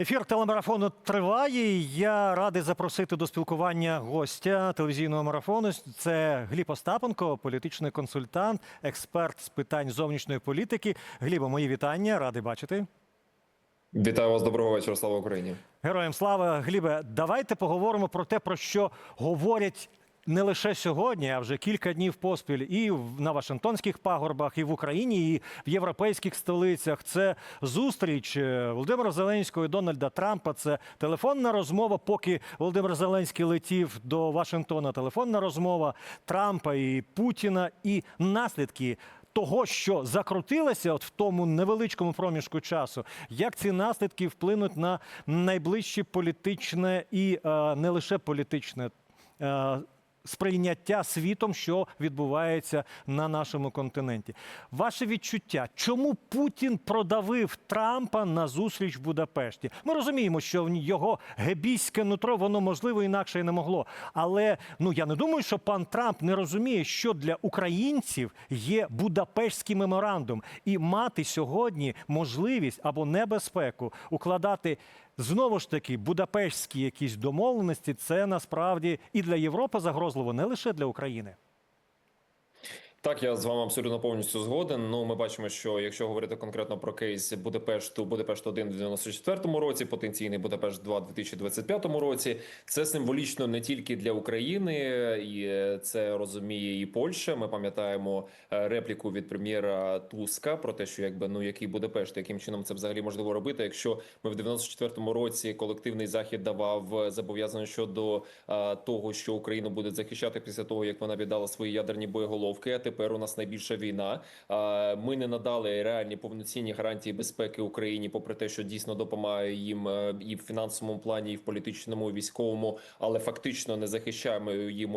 Ефір телемарафону триває. Я радий запросити до спілкування гостя телевізійного марафону. Це Гліб Остапенко, політичний консультант, експерт з питань зовнішньої політики. Глібо, мої вітання, радий бачити. Вітаю вас, доброго вечора. Слава Україні. Героям слава Глібе. Давайте поговоримо про те, про що говорять не лише сьогодні, а вже кілька днів поспіль, і на Вашингтонських пагорбах, і в Україні, і в європейських столицях. Це зустріч е, Володимира Зеленського і Дональда Трампа. Це телефонна розмова, поки Володимир Зеленський летів до Вашингтона. Телефонна розмова Трампа і Путіна, і наслідки. Того, що закрутилося от в тому невеличкому проміжку часу, як ці наслідки вплинуть на найближче політичне і е, не лише політичне е, сприйняття світом, що відбувається на нашому континенті. Ваше відчуття, чому Путін продавив Трампа на зустріч в Будапешті? Ми розуміємо, що його гебійське нутро воно можливо інакше і не могло. Але ну я не думаю, що пан Трамп не розуміє, що для українців є Будапештський меморандум, і мати сьогодні можливість або небезпеку укладати. Знову ж таки, будапештські якісь домовленості це насправді і для Європи загрозливо, не лише для України. Так, я з вами абсолютно повністю згоден. Ну, ми бачимо, що якщо говорити конкретно про кейс Будапешту, Будапешт 1 в 94-му році, потенційний Будапешт 2 в 2025 році, це символічно не тільки для України, і це розуміє і Польща. Ми пам'ятаємо е, репліку від прем'єра Туска про те, що якби ну який Будапешт, яким чином це взагалі можливо робити, якщо ми в 94-му році колективний захід давав зобов'язання щодо е, того, що Україну буде захищати після того, як вона віддала свої ядерні боєголовки. А тепер у нас найбільша війна. Ми не надали реальні повноцінні гарантії безпеки Україні, попри те, що дійсно допомагає їм е, і в фінансовому плані, і в політичному, і військовому, але фактично не захищаємо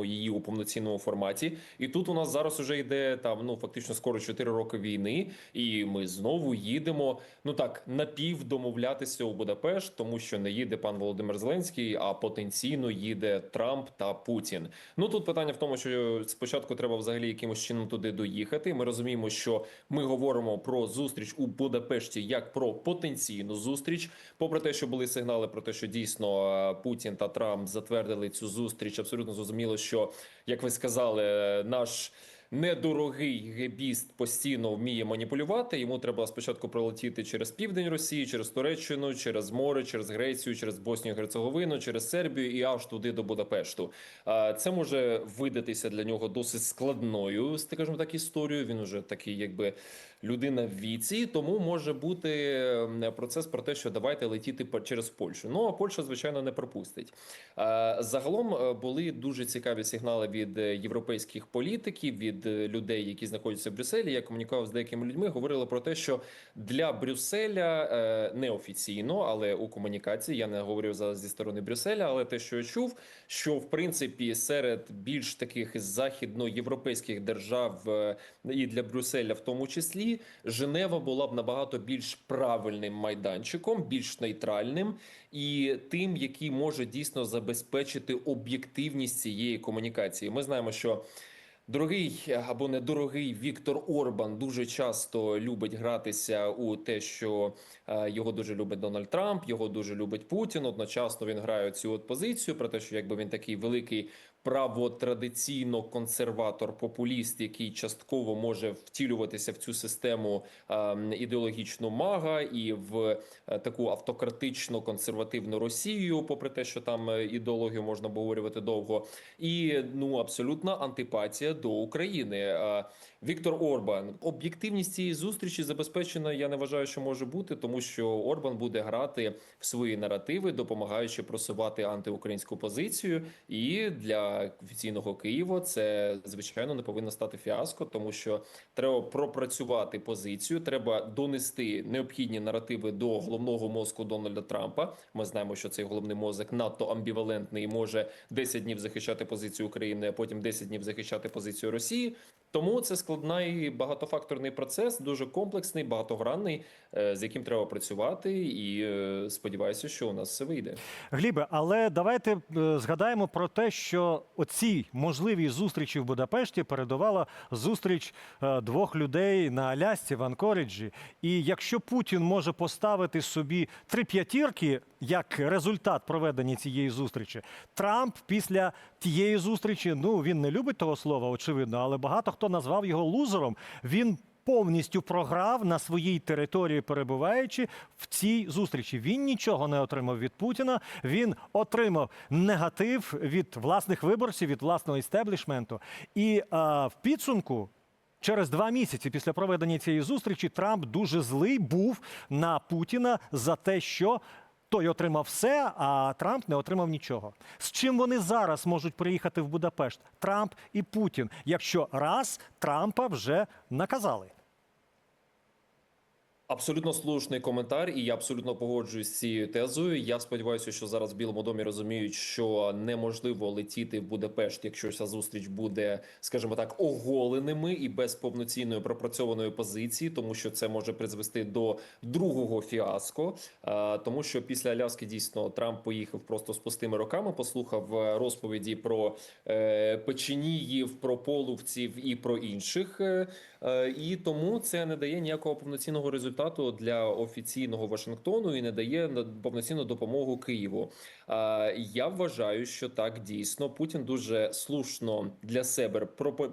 її у повноцінному форматі. І тут у нас зараз уже йде там ну фактично скоро 4 роки війни, і ми знову їдемо. Ну так напів домовлятися у Будапешт, тому що не їде пан Володимир Зеленський, а потенційно їде Трамп та Путін. Ну тут питання в тому, що спочатку треба взагалі якимось чином туди доїхати. Ми розуміємо, що ми говоримо про зустріч у Будапешті як про потенційну зустріч. Попри те, що були сигнали про те, що дійсно е, Путін та Трамп затвердили цю зустріч. Абсолютно зрозуміло, що як ви сказали, е, наш. Недорогий гебіст постійно вміє маніпулювати. Йому треба спочатку пролетіти через південь Росії, через Туреччину, через море, через Грецію, через Боснію Герцеговину, через Сербію і аж туди до Будапешту. Це може видатися для нього досить складною, скажімо так, історією. Він уже такий, якби людина в віці, тому може бути процес про те, що давайте летіти через Польщу. Ну а Польща, звичайно, не пропустить. Е, Загалом е, були дуже цікаві сигнали від е, європейських політиків, від людей, які знаходяться в Брюсселі. Я комунікував з деякими людьми. Говорили про те, що для Брюсселя неофіційно, але у комунікації я не говорив зараз зі сторони Брюсселя, але те, що я чув, що в принципі серед більш таких західноєвропейських держав і для Брюсселя, в тому числі, Женева була б набагато більш правильним майданчиком, більш нейтральним і тим, який може дійсно забезпечити об'єктивність цієї комунікації. Ми знаємо, що. Дорогий або недорогий Віктор Орбан дуже часто любить гратися у те, що е, його дуже любить Дональд Трамп, його дуже любить Путін. Одночасно він грає цю от позицію про те, що якби він такий великий правотрадиційно консерватор популіст, який частково може втілюватися в цю систему е, ідеологічну мага і в е, таку автократично консервативну Росію, попри те, що там е, ідеологію можна обговорювати довго, і ну абсолютна антипатія до України. Віктор Орбан, об'єктивність цієї зустрічі забезпечена. Я не вважаю, що може бути, тому що Орбан буде грати в свої наративи, допомагаючи просувати антиукраїнську позицію. І для офіційного Києва це звичайно не повинно стати фіаско, тому що треба пропрацювати позицію. Треба донести необхідні наративи до головного мозку Дональда Трампа. Ми знаємо, що цей головний мозок надто амбівалентний і може 10 днів захищати позицію України, а потім 10 днів захищати позицію Росії. Тому це складний багатофакторний процес, дуже комплексний, багатогранний, е, з яким треба працювати. І е, сподіваюся, що у нас все вийде. Глібе, але давайте е, згадаємо про те, що оцій можливій зустрічі в Будапешті передувала зустріч двох людей на Алясці в Анкориджі. І якщо Путін може поставити собі три п'ятірки як результат проведення цієї зустрічі, Трамп після тієї зустрічі, ну він не любить того слова, очевидно, але багато хто назвав його лузером. Він повністю програв на своїй території, перебуваючи в цій зустрічі. Він нічого не отримав від Путіна. Він отримав негатив від власних виборців, від власного істеблішменту. І а, в підсумку. Через два місяці після проведення цієї зустрічі Трамп дуже злий був на Путіна за те, що той отримав все, а Трамп не отримав нічого. З чим вони зараз можуть приїхати в Будапешт? Трамп і Путін, якщо раз Трампа вже наказали. Абсолютно слушний коментар, і я абсолютно погоджуюсь з цією тезою. Я сподіваюся, що зараз в Білому домі розуміють, що неможливо летіти в Будапешт, якщо ця зустріч буде, скажімо так, оголеними і без повноцінної пропрацьованої позиції, тому що це може призвести до другого фіаско. Тому що після Аляски дійсно Трамп поїхав просто з пустими руками, послухав е, розповіді про е, печеніїв, про половців і про інших. Е, Е, І тому це не дає ніякого повноцінного результату для офіційного Вашингтону і не дає повноцінну допомогу Києву. А, Я вважаю, що так дійсно Путін дуже слушно для себе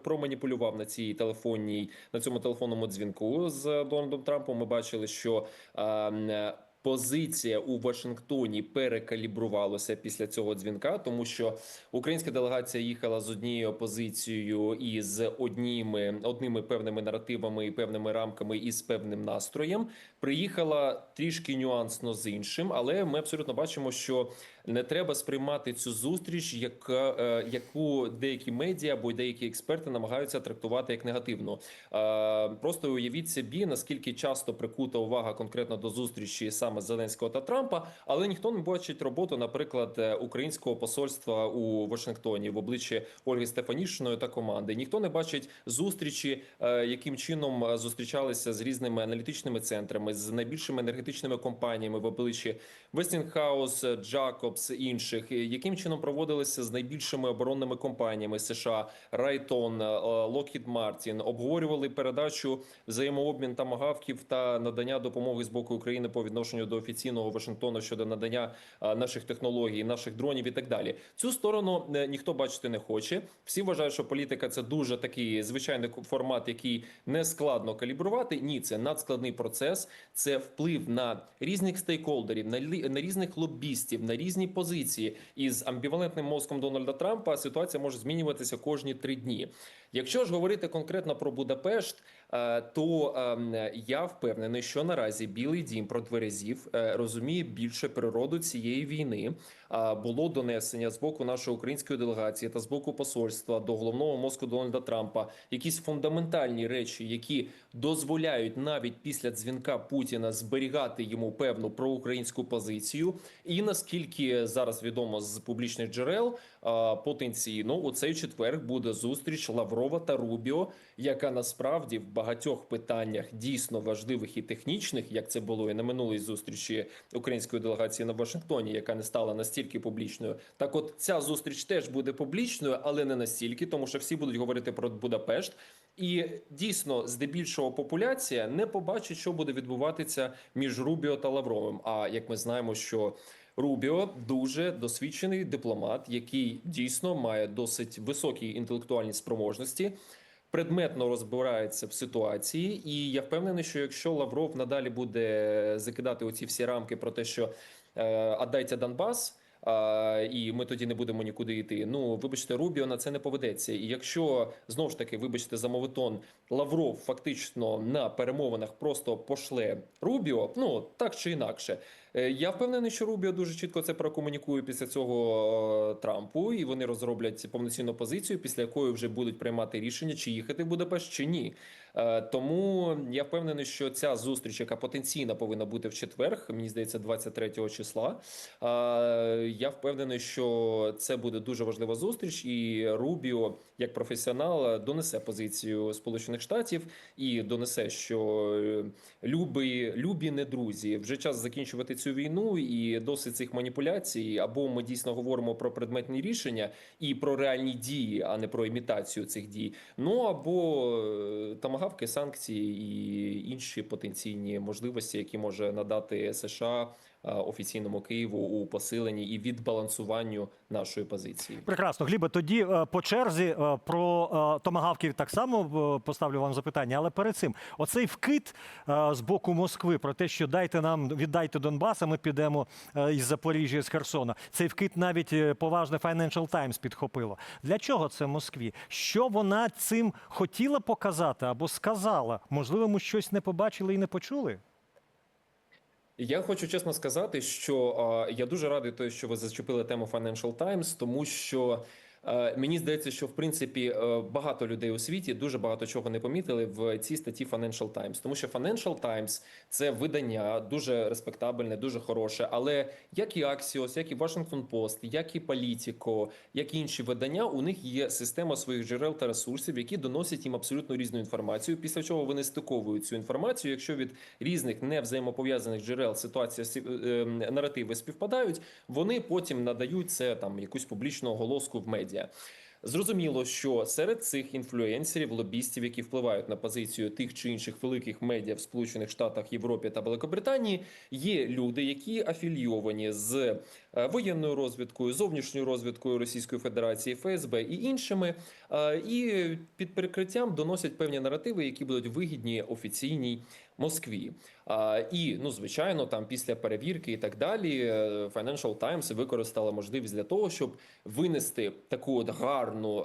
проманіпулював на цій телефонній на цьому телефонному дзвінку з Дональдом Трампом. Ми бачили, що а, м, Позиція у Вашингтоні перекалібрувалася після цього дзвінка, тому що українська делегація їхала з однією позицією і з одніми одними певними наративами і певними рамками і з певним настроєм. Приїхала трішки нюансно з іншим, але ми абсолютно бачимо, що не треба сприймати цю зустріч, яка е, яку деякі медіа або деякі експерти намагаються трактувати як негативну. Е, Просто уявіть собі, наскільки часто прикута увага конкретно до зустрічі саме Зеленського та Трампа, але ніхто не бачить роботу, наприклад, е, українського посольства у Вашингтоні в обличчі Ольги Стефанішиної та команди. Ніхто не бачить зустрічі, яким чином зустрічалися з різними аналітичними центрами, з найбільшими енергетичними компаніями в обличчі Westinghouse, Jacobs, інших, яким чином проводилися з найбільшими оборонними компаніями США, Райтон, е, Lockheed Martin, обговорювали передачу взаємообмін тамагавків та надання допомоги з боку України по відношенню до офіційного Вашингтона щодо надання е, наших технологій, наших дронів і так далі. Цю сторону е, ніхто бачити не хоче. Всі вважають, що політика це дуже такий звичайний формат, який не складно калібрувати. Ні, це надскладний процес. Це вплив на різних стейкхолдерів, на різних лобістів, на різні позиції. І з амбівалентним мозком Дональда Трампа ситуація може змінюватися кожні три дні. Якщо ж говорити конкретно про Будапешт, е, то ем, я впевнений, що наразі Білий Дім протверезів е, розуміє більше природу цієї війни. А, Було донесення з боку нашої української делегації та з боку посольства до головного мозку Дональда Трампа якісь фундаментальні речі, які дозволяють навіть після дзвінка Путіна зберігати йому певну проукраїнську позицію. І наскільки зараз відомо з публічних джерел, потенційно у цей четвер буде зустріч Лаврова та Рубіо, яка насправді в багатьох питаннях дійсно важливих і технічних, як це було і на минулій зустрічі української делегації на Вашингтоні, яка не стала настільки публічною. Так, от ця зустріч теж буде публічною, але не настільки, тому що всі будуть говорити про Будапешт. І дійсно, здебільшого популяція не побачить, що буде відбуватися між Рубіо та Лавровим. А як ми знаємо, що Рубіо дуже досвідчений дипломат, який дійсно має досить високі інтелектуальні спроможності. Предметно розбирається в ситуації, і я впевнений, що якщо Лавров надалі буде закидати оці всі рамки про те, що е, «Отдайте Донбас, а, і ми тоді не будемо нікуди йти. Ну вибачте, Рубіо на це не поведеться. І якщо знову ж таки, вибачте за мовитон, Лавров фактично на перемовинах просто пошле Рубіо, ну так чи інакше. Е, Я впевнений, що Рубіо дуже чітко це прокомунікує після цього е, Трампу, і вони розроблять повноцінну позицію, після якої вже будуть приймати рішення, чи їхати в Будапешт, чи ні. Е, Тому я впевнений, що ця зустріч, яка потенційно повинна бути в четвер, мені здається, 23 числа. Я впевнений, що це буде дуже важлива зустріч, і Рубіо, як професіонал, донесе позицію Сполучених Штатів і донесе, що любі, любі не друзі. Вже час закінчувати цю війну і досить цих маніпуляцій. Або ми дійсно говоримо про предметні рішення і про реальні дії, а не про імітацію цих дій. Ну або е, тамагавки, санкції і інші потенційні можливості, які може надати США офіційному Києву у посиленні і відбалансуванню нашої позиції. Прекрасно, Глібе. Тоді е, по черзі е, про е, томагавки так само е, поставлю вам запитання, але перед цим оцей вкид е, з боку Москви про те, що дайте нам віддайте Донбас, а ми підемо е, із Запоріжжя з Херсона. Цей вкид навіть е, поважне Financial Times підхопило. Для чого це Москві? Що вона цим хотіла показати або сказала? Можливо, ми щось не побачили і не почули? Я хочу чесно сказати, що е, я дуже радий, той, що ви зачепили тему Financial Times, тому що мені здається, що в принципі е, багато людей у світі дуже багато чого не помітили в цій статті Financial Times. Тому що Financial Times – це видання дуже респектабельне, дуже хороше. Але як і Axios, як і Washington Post, як і Politico, як і інші видання, у них є система своїх джерел та ресурсів, які доносять їм абсолютно різну інформацію. Після чого вони стиковують цю інформацію. Якщо від різних не взаємопов'язаних джерел ситуація е, е, наративи співпадають, вони потім надають це там якусь публічну оголоску в медіа. Зрозуміло, що серед цих інфлюенсерів, лобістів, які впливають на позицію тих чи інших великих медіа в Сполучених Штатах, Європі та Великобританії, є люди, які афільйовані з е, воєнною розвідкою, зовнішньою розвідкою Російської Федерації, ФСБ і іншими, е, і під прикриттям доносять певні наративи, які будуть вигідні офіційній Москві. І ну звичайно, там після перевірки і так далі, е, Financial Times використала можливість для того, щоб винести таку от гарну е,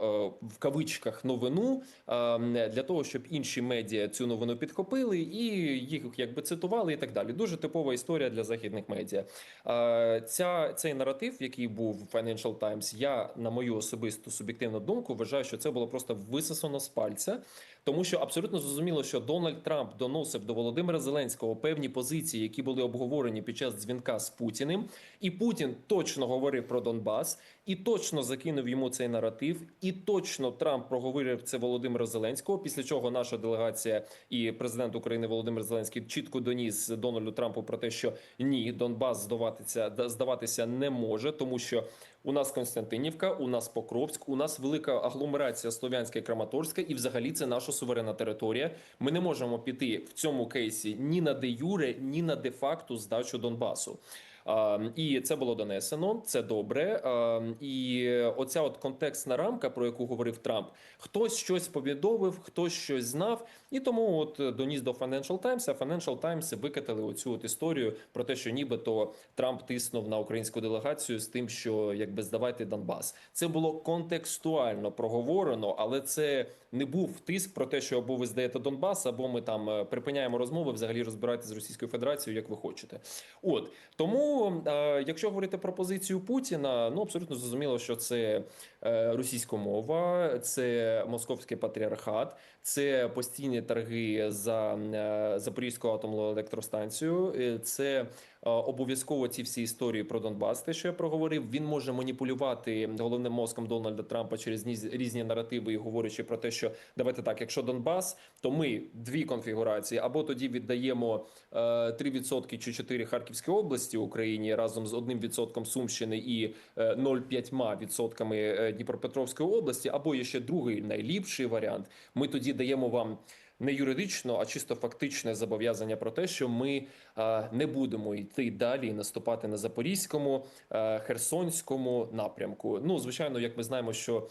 в кавичках новину е, для того, щоб інші медіа цю новину підхопили і їх якби цитували, і так далі. Дуже типова історія для західних медіа. Е, Ця цей наратив, який був в Financial Times, я на мою особисту суб'єктивну думку вважаю, що це було просто висосано з пальця. Тому що абсолютно зрозуміло, що Дональд Трамп доносив до Володимира Зеленського певні позиції, які були обговорені під час дзвінка з Путіним, і Путін точно говорив про Донбас, і точно закинув йому цей наратив, і точно Трамп проговорив це Володимира Зеленського. Після чого наша делегація і президент України Володимир Зеленський чітко доніс Дональду Трампу про те, що ні, Донбас здаватися здаватися не може, тому що у нас Константинівка, у нас Покровськ, у нас велика агломерація Слов'янська і Краматорська, і взагалі це наша суверенна територія. Ми не можемо піти в цьому кейсі ні на де юре, ні на де факту здачу Донбасу. А, і це було донесено, це добре. І оця от контекстна рамка, про яку говорив Трамп, хтось щось повідомив, хтось щось знав, і тому от доніс до Financial Times, а Financial Times викатали оцю от історію про те, що нібито Трамп тиснув на українську делегацію з тим, що якби здавайте Донбас. Це було контекстуально проговорено, але це не був тиск про те, що або ви здаєте Донбас, або ми там е, припиняємо розмови, взагалі розбирайтеся з Російською Федерацією, як ви хочете. От тому, е, якщо говорити про позицію Путіна, ну абсолютно зрозуміло, що це е, російська мова, це московський патріархат, це постійні торги за е, Запорізьку атомну електростанцію. Це обов'язково ці всі історії про Донбас, те, що я проговорив, він може маніпулювати головним мозком Дональда Трампа через ні- різні наративи, і говорячи про те, що давайте так, якщо Донбас, то ми дві конфігурації, або тоді віддаємо е, 3% чи 4 Харківській області Україні разом з 1% Сумщини і е, 0,5% е, Дніпропетровської області, або є ще другий найліпший варіант. Ми тоді даємо вам. Не юридично, а чисто фактичне зобов'язання про те, що ми е, не будемо йти далі і наступати на запорізькому, е, херсонському напрямку. Ну, звичайно, як ми знаємо, що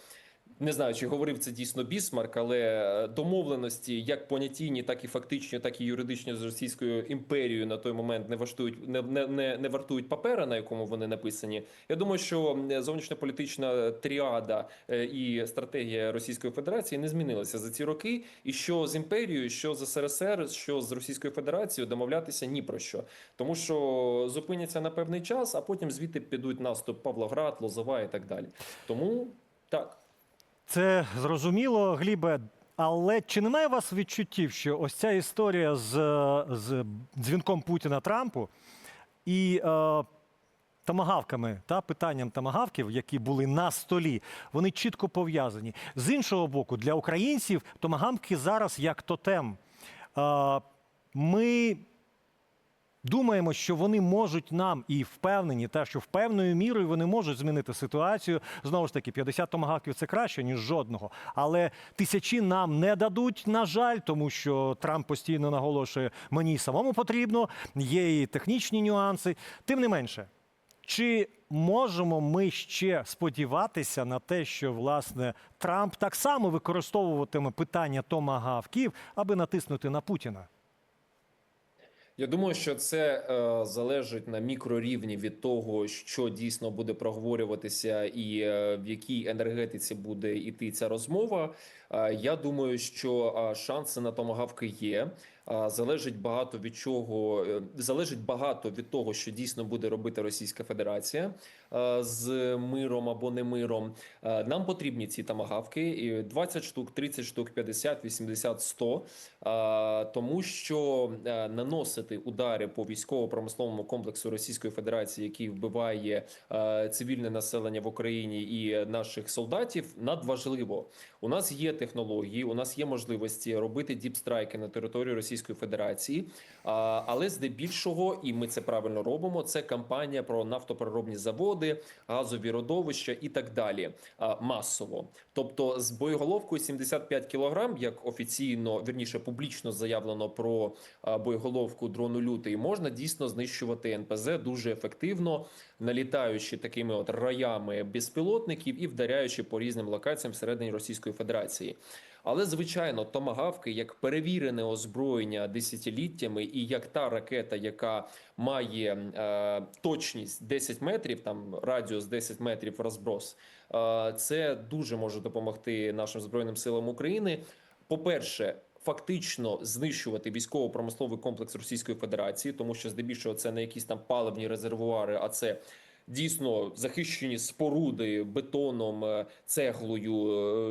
Не знаю, чи говорив це дійсно Бісмарк, але е, домовленості, як понятійні, так і фактичні, так і юридичні з Російською імперією на той момент не вартують не, не, не, не вартують папера, на якому вони написані. Я думаю, що зовнішньополітична тріада е, і стратегія Російської Федерації не змінилася за ці роки. І що з імперією, що з СРСР, що з Російською Федерацією домовлятися ні про що, тому що зупиняться на певний час, а потім звідти підуть наступ Павлоград, Лозова і так далі. Тому так. Це зрозуміло, Глібе. Але чи немає у вас відчуттів, що ось ця історія з, з дзвінком Путіна Трампу і е, тамагавками та питанням тамагавків, які були на столі, вони чітко пов'язані. З іншого боку, для українців томагавки зараз як тотем. Е, ми думаємо, що вони можуть нам і впевнені, те, що в певною мірою вони можуть змінити ситуацію. Знову ж таки, 50 томагавків це краще ніж жодного. Але тисячі нам не дадуть, на жаль, тому що Трамп постійно наголошує, мені самому потрібно. Є і технічні нюанси. Тим не менше. Чи можемо ми ще сподіватися на те, що власне Трамп так само використовуватиме питання томагавків, аби натиснути на Путіна? Я думаю, що це е, залежить на мікрорівні від того, що дійсно буде проговорюватися, і е, в якій енергетиці буде йти ця розмова. Е, я думаю, що е, шанси на томагавки є. Е, залежить багато від чого, е, залежить багато від того, що дійсно буде робити Російська Федерація з миром або не миром. Е, Нам потрібні ці тамагавки і 20 штук, 30 штук, 50, 80, 100, е, тому що е, наносити удари по військово-промисловому комплексу Російської Федерації, який вбиває е, цивільне населення в Україні і наших солдатів, надважливо. У нас є технології, у нас є можливості робити діпстрайки на території Російської Федерації, але здебільшого, і ми це правильно робимо. Це кампанія про нафтопереробні заводи, газові родовища і так далі. Масово, тобто з боєголовкою 75 кілограм, як офіційно вірніше публічно заявлено про боєголовку дрону лютий, можна дійсно знищувати НПЗ дуже ефективно, налітаючи такими от роями безпілотників і вдаряючи по різним локаціям всередині Російської Федерації. Але звичайно, томагавки як перевірене озброєння десятиліттями, і як та ракета, яка має е, точність 10 метрів, там радіус 10 метрів розброс, е, це дуже може допомогти нашим збройним силам України. По-перше, фактично знищувати військово-промисловий комплекс Російської Федерації, тому що здебільшого це не якісь там паливні резервуари, а це дійсно захищені споруди бетоном, е, цеглою,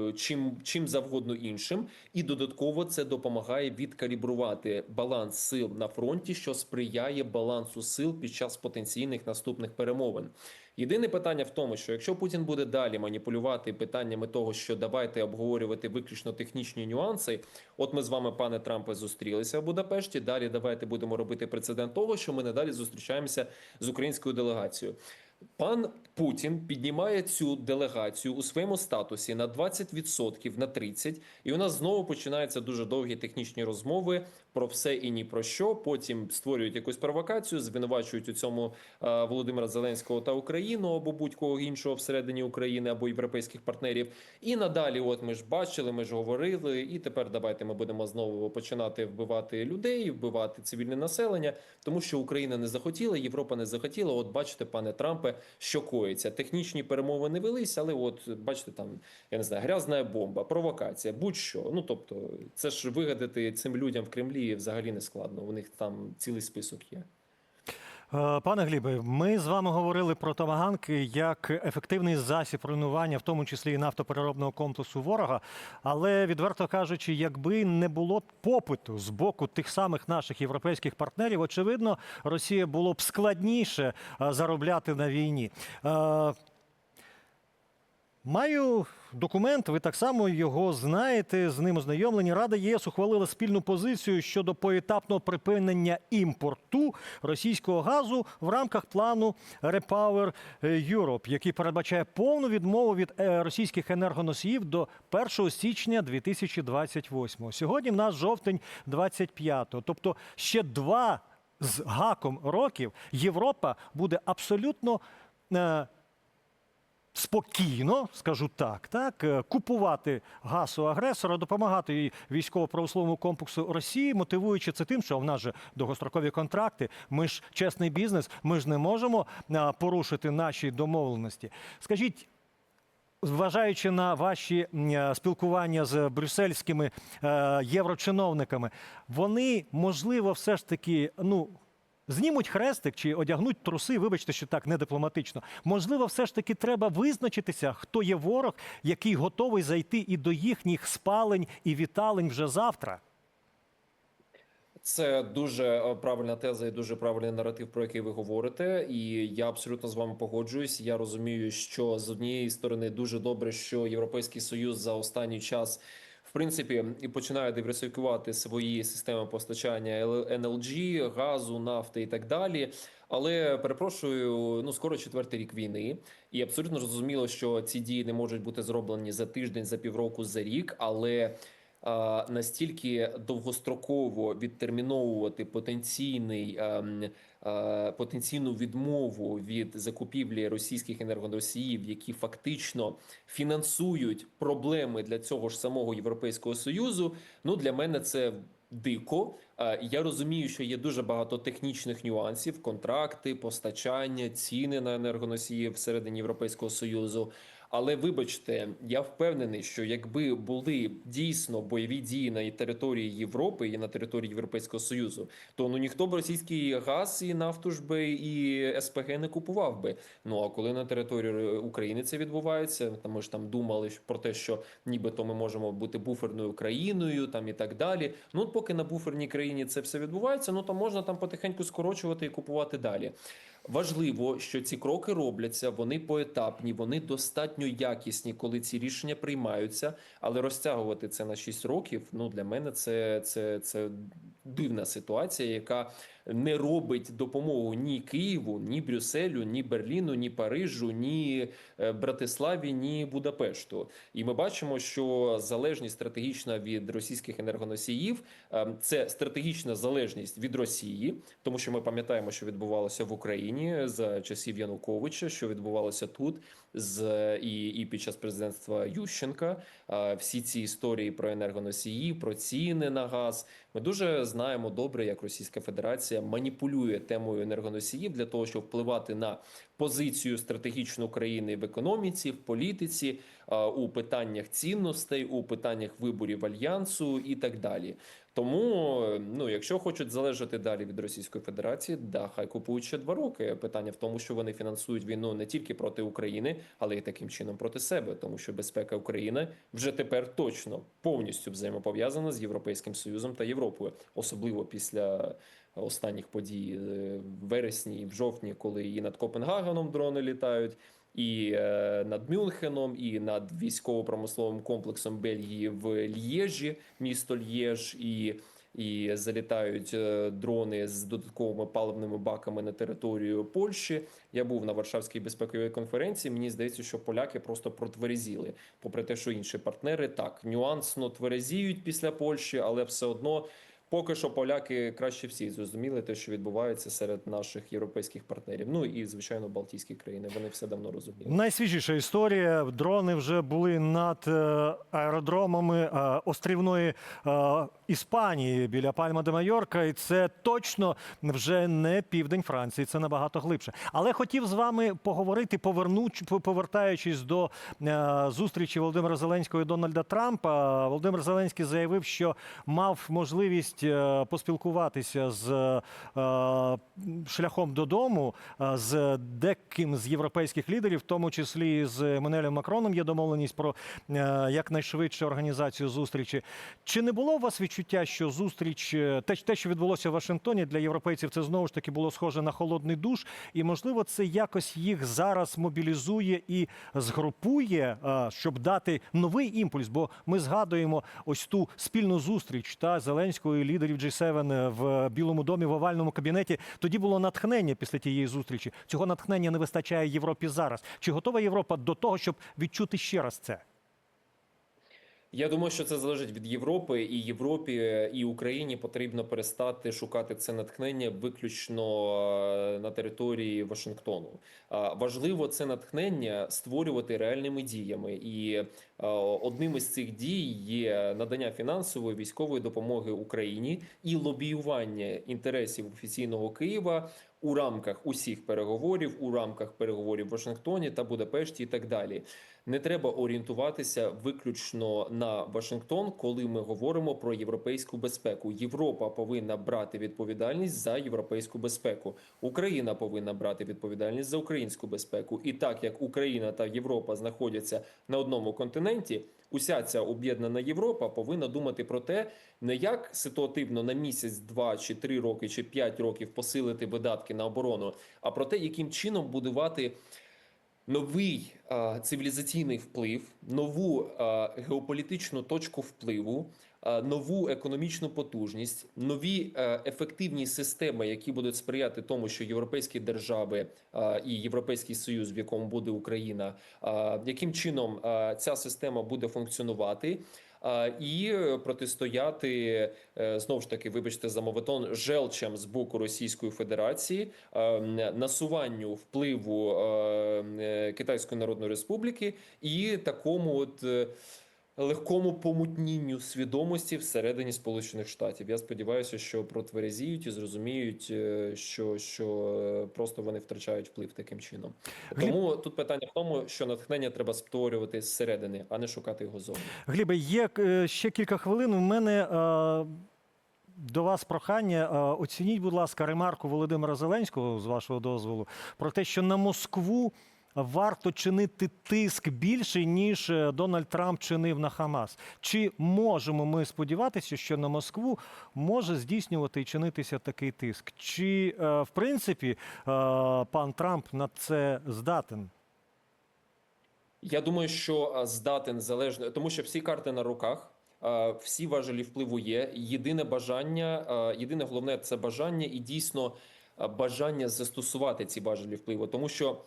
е, чим, чим завгодно іншим. І додатково це допомагає відкалібрувати баланс сил на фронті, що сприяє балансу сил під час потенційних наступних перемовин. Єдине питання в тому, що якщо Путін буде далі маніпулювати питаннями того, що давайте обговорювати виключно технічні нюанси, от ми з вами, пане Трампе, зустрілися в Будапешті. Далі давайте будемо робити прецедент того, що ми надалі зустрічаємося з українською делегацією. Пан Путін піднімає цю делегацію у своєму статусі на 20%, на 30%, і у нас знову починаються дуже довгі технічні розмови про все і ні про що. Потім створюють якусь провокацію, звинувачують у цьому е, Володимира Зеленського та Україну або будь-кого іншого всередині України або європейських партнерів. І надалі, от ми ж бачили, ми ж говорили, і тепер давайте ми будемо знову починати вбивати людей, вбивати цивільне населення, тому що Україна не захотіла, Європа не захотіла. От бачите, пане Трампе, що коїться. Технічні перемовини велись, але от бачите, там я не знаю, грязна бомба, провокація, будь-що. Ну тобто, це ж вигадати цим людям в Кремлі взагалі не складно. У них там цілий список є. Е, Пане Глібе, ми з вами говорили про томаганки як ефективний засіб руйнування, в тому числі і нафтопереробного комплексу ворога. Але відверто кажучи, якби не було попиту з боку тих самих наших європейських партнерів, очевидно, Росія було б складніше е, заробляти на війні. Е, Маю документ, ви так само його знаєте, з ним ознайомлені. Рада ЄС ухвалила спільну позицію щодо поетапного припинення імпорту російського газу в рамках плану Repower Europe, який передбачає повну відмову від е, російських енергоносіїв до 1 січня 2028. Сьогодні в нас жовтень 25-го. Тобто ще два з гаком років Європа буде абсолютно. Спокійно, скажу так, так е, купувати газ у агресора, допомагати і військово-промисловому комплексу Росії, мотивуючи це тим, що в нас же довгострокові контракти. Ми ж чесний бізнес, ми ж не можемо порушити наші домовленості. Скажіть. Зважаючи на ваші е, спілкування з брюссельськими е, єврочиновниками, вони можливо все ж таки ну. Знімуть хрестик чи одягнуть труси, вибачте, що так не дипломатично. Можливо, все ж таки треба визначитися, хто є ворог, який готовий зайти і до їхніх спалень і віталень вже завтра. Це дуже е, правильна теза і дуже правильний наратив, про який ви говорите. І я абсолютно з вами погоджуюсь. Я розумію, що з однієї сторони дуже добре, що Європейський Союз за останній час. Принципі, і починає диверсифікувати свої системи постачання НЛГ, газу, нафти і так далі. Але перепрошую, ну скоро четвертий рік війни, і абсолютно зрозуміло, що ці дії не можуть бути зроблені за тиждень, за півроку, за рік, але настільки довгостроково відтерміновувати потенційний ем, потенційну відмову від закупівлі російських енергоносіїв, які фактично фінансують проблеми для цього ж самого європейського союзу. Ну для мене це. Дико, Е, я розумію, що є дуже багато технічних нюансів: контракти, постачання, ціни на енергоносії всередині Європейського союзу. Але вибачте, я впевнений, що якби були дійсно бойові дії на території Європи і на території Європейського Союзу, то ну ніхто б російський газ і нафту ж би і СПГ не купував би. Ну а коли на території України це відбувається, там ми ж там думали про те, що нібито ми можемо бути буферною країною, там і так далі. Ну поки на буферній країні це все відбувається, ну то можна там потихеньку скорочувати і купувати далі. Важливо, що ці кроки робляться, вони поетапні, вони достатньо якісні, коли ці рішення приймаються. Але розтягувати це на 6 років. Ну для мене це, це, це дивна ситуація, яка не робить допомогу ні Києву, ні Брюсселю, ні Берліну, ні Парижу, ні е, Братиславі, ні Будапешту. І ми бачимо, що залежність стратегічна від російських енергоносіїв е, це стратегічна залежність від Росії, тому що ми пам'ятаємо, що відбувалося в Україні за часів Януковича, що відбувалося тут з і, і під час президентства Ющенка. Всі ці історії про енергоносії, про ціни на газ. Ми дуже знаємо добре, як Російська Федерація маніпулює темою енергоносіїв для того, щоб впливати на позицію стратегічну України в економіці, в політиці, у питаннях цінностей, у питаннях виборів альянсу і так далі. Тому, ну, якщо хочуть залежати далі від Російської Федерації, да, хай купують ще два роки. Питання в тому, що вони фінансують війну не тільки проти України, але й таким чином проти себе, тому що безпека України вже тепер точно повністю взаємопов'язана з Європейським Союзом та Європою, особливо після останніх подій е, в вересні і в жовтні, коли і над Копенгагеном дрони літають. І е, над Мюнхеном, і над військово-промисловим комплексом Бельгії в Л'єжі, місто Л'єж, і, і залітають е, дрони з додатковими паливними баками на територію Польщі. Я був на Варшавській безпековій конференції. Мені здається, що поляки просто протверезіли. Попри те, що інші партнери так нюансно тверезіють після Польщі, але все одно. Поки що поляки краще всіх зрозуміли те, що відбувається серед наших європейських партнерів. Ну і звичайно, Балтійські країни. Вони все давно розуміли. Найсвіжіша історія. Дрони вже були над е, аеродромами е, острівної е, Іспанії біля Пальма де Майорка, і це точно вже не південь Франції, це набагато глибше. Але хотів з вами поговорити, повернуч, повертаючись до зустрічі Володимира Зеленського і Дональда Трампа. Володимир Зеленський заявив, що мав можливість е, поспілкуватися з е, шляхом додому е, з деким з європейських лідерів, в тому числі з Еммануелем Макроном. Є домовленість про якнайшвидше організацію зустрічі. Чи не було у вас відчуття, що зустріч, те, те, що відбулося в Вашингтоні, для європейців це знову ж таки було схоже на холодний душ, і можливо це якось їх зараз мобілізує і згрупує, щоб дати новий імпульс? Бо ми згадуємо ось ту спільну зустріч та Зеленського і лідерів G7 в Білому домі в овальному кабінеті. Тоді було натхнення після тієї зустрічі. Цього натхнення не вистачає Європі зараз. Чи готова Європа до того, щоб відчути ще раз це? Я думаю, що це залежить від Європи, і Європі і Україні потрібно перестати шукати це натхнення виключно е, на території Вашингтону. Важливо це натхнення створювати реальними діями, і е, одним із цих дій є надання фінансової військової допомоги Україні і лобіювання інтересів офіційного Києва у рамках усіх переговорів, у рамках переговорів в Вашингтоні та Будапешті, і так далі. Не треба орієнтуватися виключно на Вашингтон, коли ми говоримо про європейську безпеку. Європа повинна брати відповідальність за європейську безпеку. Україна повинна брати відповідальність за українську безпеку. І так як Україна та Європа знаходяться на одному континенті, уся ця об'єднана Європа повинна думати про те, не як ситуативно на місяць, два чи три роки, чи п'ять років посилити видатки на оборону, а про те, яким чином будувати новий а, цивілізаційний вплив, нову а, геополітичну точку впливу, нову економічну потужність, нові ефективні системи, які будуть сприяти тому, що європейські держави і Європейський Союз, в якому буде Україна, яким чином ця система буде функціонувати. І протистояти е, знову ж таки, вибачте за моветон, желчем з боку Російської Федерації, е, насуванню впливу е, е, Китайської Народної Республіки і такому от. Легкому помутнінню свідомості всередині Сполучених Штатів. Я сподіваюся, що протверезіють і зрозуміють, е, що, що е, просто вони втрачають вплив таким чином. Тому тут питання в тому, що натхнення треба створювати зсередини, а не шукати його зовні. Глібе, є е, ще кілька хвилин. У мене е, до вас прохання. Оцініть, будь ласка, ремарку Володимира Зеленського, з вашого дозволу, про те, що на Москву варто чинити тиск більший, ніж е, Дональд Трамп чинив на Хамас. Чи можемо ми сподіватися, що на Москву може здійснювати і чинитися такий тиск? Чи, е, в принципі, е, пан Трамп на це здатен? Я думаю, що здатен залежно, тому що всі карти на руках. Всі важелі впливу є. Єдине бажання, єдине головне це бажання і дійсно бажання застосувати ці важелі впливу, тому що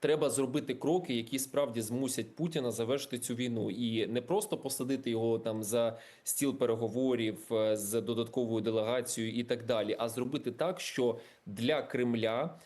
треба зробити кроки, які справді змусять Путіна завершити цю війну, і не просто посадити його там за стіл переговорів е, з додатковою делегацією і так далі, а зробити так, що для Кремля.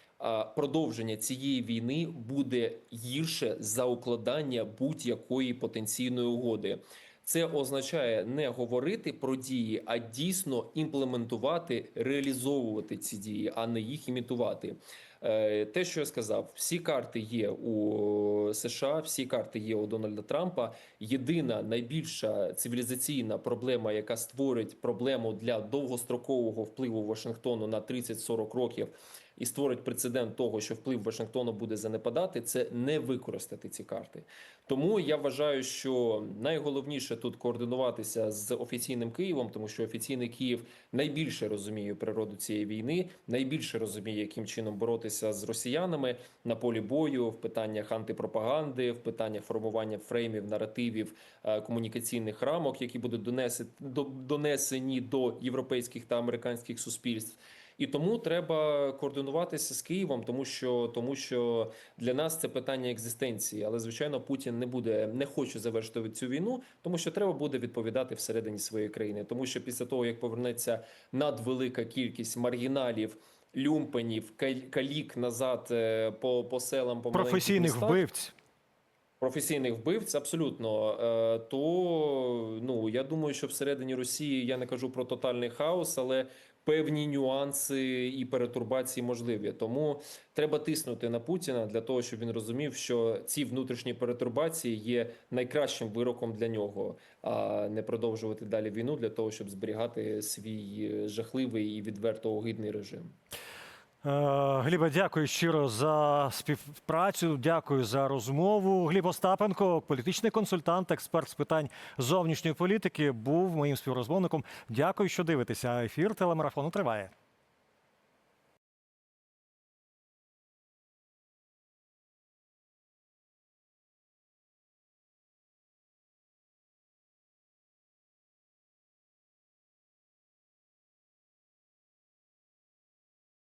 Продовження цієї війни буде гірше за укладання будь-якої потенційної угоди. Це означає не говорити про дії, а дійсно імплементувати, реалізовувати ці дії, а не їх імітувати. Е, Те, що я сказав, всі карти є у США, всі карти є у Дональда Трампа. Єдина найбільша цивілізаційна проблема, яка створить проблему для довгострокового впливу Вашингтону на 30-40 років. І створить прецедент того, що вплив Вашингтону буде занепадати, це не використати ці карти. Тому я вважаю, що найголовніше тут координуватися з офіційним Києвом, тому що офіційний Київ найбільше розуміє природу цієї війни, найбільше розуміє, яким чином боротися з росіянами на полі бою в питаннях антипропаганди, в питаннях формування фреймів, наративів, е, комунікаційних рамок, які будуть донесені донесені до європейських та американських суспільств. І тому треба координуватися з Києвом, тому що тому що для нас це питання екзистенції. Але звичайно, Путін не буде не хоче завершити цю війну, тому що треба буде відповідати всередині своєї країни. Тому що після того як повернеться надвелика кількість маргіналів. Люмпенів, калік назад е, по, по селам, по Професійних містах вбивць. професійних вбивць, абсолютно. Е, То ну я думаю, що всередині Росії я не кажу про тотальний хаос, але певні нюанси і перетурбації можливі. Тому треба тиснути на Путіна для того, щоб він розумів, що ці внутрішні перетурбації є найкращим вироком для нього, а не продовжувати далі війну для того, щоб зберігати свій е, жахливий і відверто огидний режим. Е, Гліба, дякую щиро за співпрацю. Дякую за розмову. Гліб Остапенко, політичний консультант, експерт з питань зовнішньої політики, був моїм співрозмовником. Дякую, що дивитеся. Ефір телемарафону триває.